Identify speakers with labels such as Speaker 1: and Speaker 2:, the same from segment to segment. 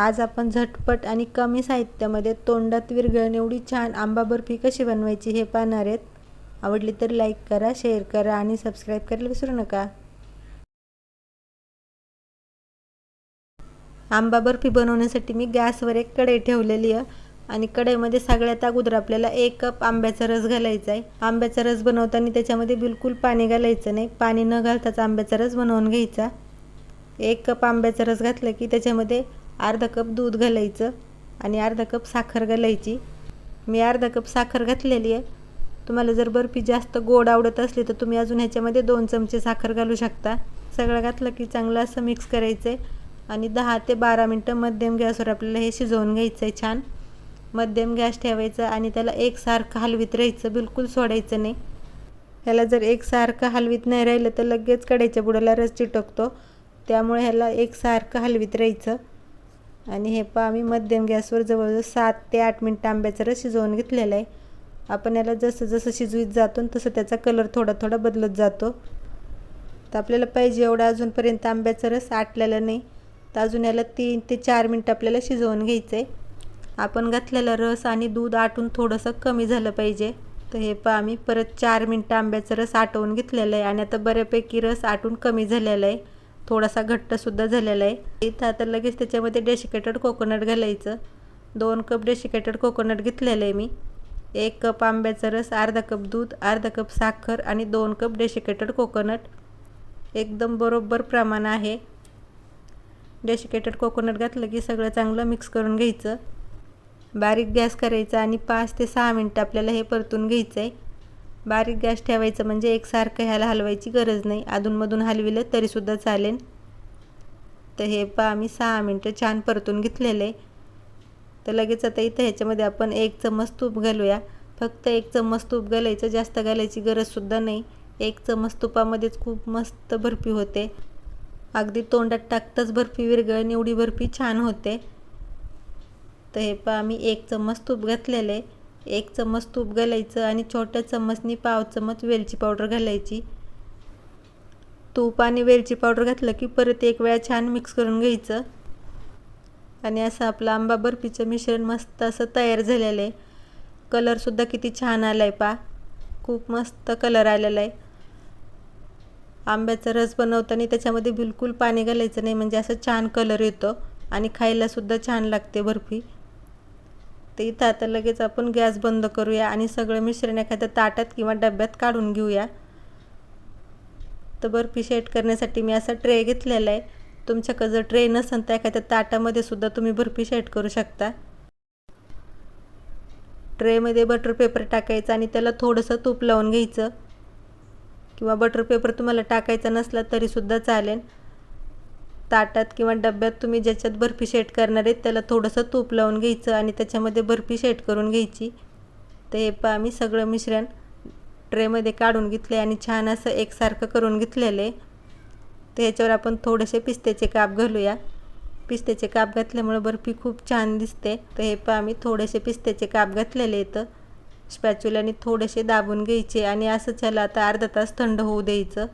Speaker 1: आज आपण झटपट आणि कमी साहित्यामध्ये तोंडात विरघळणे एवढी छान आंबा बर्फी कशी बनवायची हे पाहणार आहेत. आवडली तर लाईक करा शेअर करा आणि सबस्क्राईब करायला विसरू नका. आंबा बर्फी बनवण्यासाठी मी गॅसवर एक कढई ठेवलेली आहे आणि कढईमध्ये सगळ्यात अगोदर आपल्याला एक कप आंब्याचा रस घालायचा आहे. आंब्याचा रस बनवताना त्याच्यामध्ये बिलकुल पाणी घालायचं नाही. पाणी न घालताच आंब्याचा रस बनवून घ्यायचा. एक कप आंब्याचा रस घातला की त्याच्यामध्ये अर्धा कप दूध घालायचं आणि अर्धा कप साखर घालायची. मी अर्धा कप साखर घातलेली आहे. तुम्हाला जर बर्फी जास्त गोड आवडत असली तर तुम्ही अजून ह्याच्यामध्ये दोन चमचे साखर घालू शकता. सगळं घातलं की चांगलं असं मिक्स करायचं आहे आणि दहा ते बारा मिनटं मध्यम गॅसवर आपल्याला हे शिजवून घ्यायचं आहे छान. मध्यम गॅस ठेवायचा आणि त्याला एकसारखं हलवीत राहायचं बिलकुल सोडायचं नाही. ह्याला जर एकसारखं हलवीत नाही राहिलं तर लगेच कढईच्या बुडाला रस चिटकतो. त्यामुळे ह्याला एकसारखं हलवीत राहायचं. आणि हे पहा आम्ही मध्यम गॅसवर जवळजवळ सात ते आठ मिनटं आंब्याचा रस शिजवून घेतलेला आहे. आपण याला जसं जसं शिजवीत जातो तसं त्याचा कलर थोडा थोडा बदलत जातो. तर आपल्याला पाहिजे एवढा अजूनपर्यंत आंब्याचा रस आटलेला नाही. तर अजून याला तीन ते चार मिनटं आपल्याला शिजवून घ्यायचं आहे आपण घातलेला रस आणि दूध आटून थोडंसं कमी झालं पाहिजे. तर हे पहा आम्ही परत चार मिनटं आंब्याचा रस आटवून घेतलेला आहे. आणि आता बऱ्यापैकी रस आटून कमी झालेला आहे. थोडासा घट्टसुद्धा झालेला आहे. इथं आता लगेच त्याच्यामध्ये डेसिकेटेड कोकोनट घालायचं. दोन कप डेसिकेटेड कोकोनट घेतलेलं आहे मी. एक कप आंब्याचा रस अर्धा कप दूध अर्धा कप साखर आणि दोन कप डेसिकेटेड कोकोनट एकदम बरोबर प्रमाण आहे. डेसिकेटेड कोकोनट घातलं की सगळं चांगलं मिक्स करून घ्यायचं. बारीक गॅस करायचा आणि पाच ते सहा मिनटं आपल्याला हे परतून घ्यायचं आहे बारीक गॅस ठेवायचं म्हणजे एकसारखं ह्याला हलवायची गरज नाही. अधूनमधून हलविलं तरीसुद्धा चालेल. तर हे पा आम्ही सहा मिनटं छान परतून घेतलेलं आहे. तर लगेच आता इथं ह्याच्यामध्ये आपण एक चम्मच तूप घालूया. फक्त एक चम्मच तूप घालायचं जास्त घालायची गरजसुद्धा नाही. एक चम्मच तुपामध्येच खूप मस्त बर्फी होते. अगदी तोंडात टाकताच बर्फी विरगळ एवढी बर्फी छान होते. तर हे पा आम्ही एक चम्मच तूप घातलेलं आहे. एक चम्मच तूप घालायचं आणि छोट्या चम्मचनी पाव चम्मच वेलची पावडर घालायची. तूप आणि वेलची पावडर घातलं की परत एक वेळा छान मिक्स करून घ्यायचं. आणि असं आपलं आंबा बर्फीचं मिश्रण मस्त असं तयार झालेलं आहे. कलरसुद्धा किती छान आला आहे पा. खूप मस्त कलर आलेला आहे. आंब्याचा रस बनवताना त्याच्यामध्ये बिलकुल पाणी घालायचं नाही म्हणजे असं छान कलर येतो. आणि खायलासुद्धा छान लागते बर्फी. तर इथं आता लगेच आपण गॅस बंद करूया आणि सगळं मिश्रण एखाद्या ताटात किंवा डब्यात काढून घेऊया. तर बर्फी शेट करण्यासाठी मी असा ट्रे घेतलेला आहे. तुमच्याकडं जर ट्रे नसेल तर एखाद्या ताटामध्ये सुद्धा तुम्ही बर्फी शेट करू शकता. ट्रेमध्ये बटर पेपर टाकायचं आणि त्याला थोडंसं तूप लावून घ्यायचं. किंवा बटर पेपर तुम्हाला टाकायचा नसला तरीसुद्धा चालेल. ताटात किंवा डब्यात तुम्ही ज्याच्यात बर्फी शेट करणार आहेत त्याला थोडंसं तूप लावून घ्यायचं आणि त्याच्यामध्ये बर्फी शेट करून घ्यायची. तर हे पहा आम्ही सगळं मिश्रण ट्रेमध्ये काढून घेतले आणि छान असं एकसारखं करून घेतलेलं आहे. तर ह्याच्यावर आपण थोडेसे पिस्त्याचे काप घालूया. पिस्त्याचे काप घातल्यामुळे बर्फी खूप छान दिसते. तर हे पहा आम्ही थोडेसे पिस्त्याचे काप घातलेले आहेत. स्पॅच्युलाने थोडेसे दाबून घ्यायचे आणि असं ह्याला आता अर्धा तास थंड होऊ द्यायचं.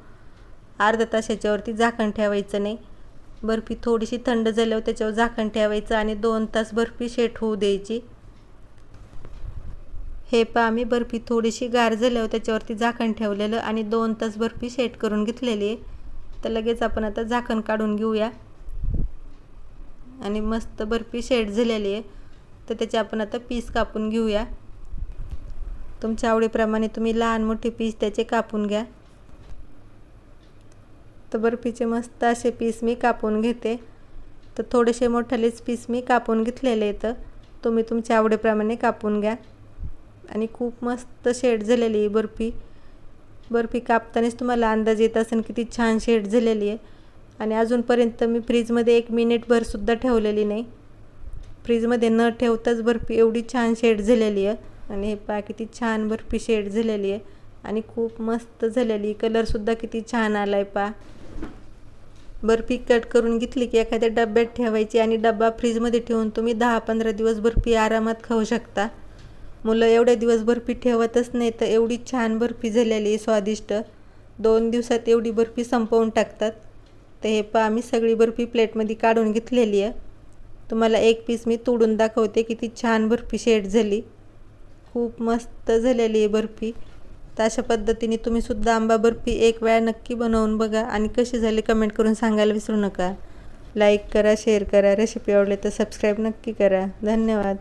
Speaker 1: अर्धा तास ह्याच्यावरती झाकण ठेवायचं नाही. बर्फी थोडीशी थंड झाल्यावर त्याच्यावर झाकण ठेवायचं आणि दोन तास बर्फी शेट होऊ द्यायची. हे पा आम्ही बर्फी थोडीशी गार झाल्यावर त्याच्यावरती झाकण ठेवलेलं आणि दोन तास बर्फी शेट करून घेतलेली आहे. तर लगेच आपण आता झाकण काढून घेऊया. आणि मस्त बर्फी शेट झालेली आहे. तर त्याचे आपण आता पीस कापून घेऊया. तुमच्या आवडीप्रमाणे तुम्ही लहान मोठे पीस त्याचे कापून घ्या. तर बर्फीचे मस्त असे पीस मी कापून घेते. तर थोडेसे मोठालेच पीस मी कापून घेतलेले आहेत. तुम्ही तुमच्या आवडीप्रमाणे कापून घ्या. आणि खूप मस्त शेड झालेली आहे बर्फी. बर्फी कापतानाच तुम्हाला अंदाज येत असेल किती छान शेड झालेली आहे. आणि अजूनपर्यंत मी फ्रीजमध्ये एक मिनिटभरसुद्धा ठेवलेली नाही. फ्रीजमध्ये न ठेवताच बर्फी एवढी छान शेड झालेली आहे. आणि हे पहा किती छान बर्फी शेड झालेली आहे. आणि खूप मस्त झालेली कलरसुद्धा किती छान आला आहे पहा. बर्फी कट करून घेतली की एखाद्या डब्यात ठेवायची आणि डब्बा फ्रीजमध्ये ठेवून तुम्ही दहा पंधरा दिवस बर्फी आरामात खाऊ शकता. मुलं एवढ्या दिवस बर्फी ठेवतच नाही तर एवढी छान बर्फी झालेली आहे स्वादिष्ट. दोन दिवसात एवढी बर्फी संपवून टाकतात. तर हे पहा आम्ही सगळी बर्फी प्लेटमध्ये काढून घेतलेली आहे. तुम्हाला एक पीस मी तोडून दाखवते किती छान बर्फी शेड झाली. खूप मस्त झालेली आहे बर्फी. तर अशा पद्धतीने तुम्हीसुद्धा आंबा बर्फी एक वेळा नक्की बनवून बघा. आणि कशी झाली कमेंट करून सांगायला विसरू नका. लाईक करा शेअर करा. रेसिपी आवडली तर सबस्क्राईब नक्की करा. धन्यवाद.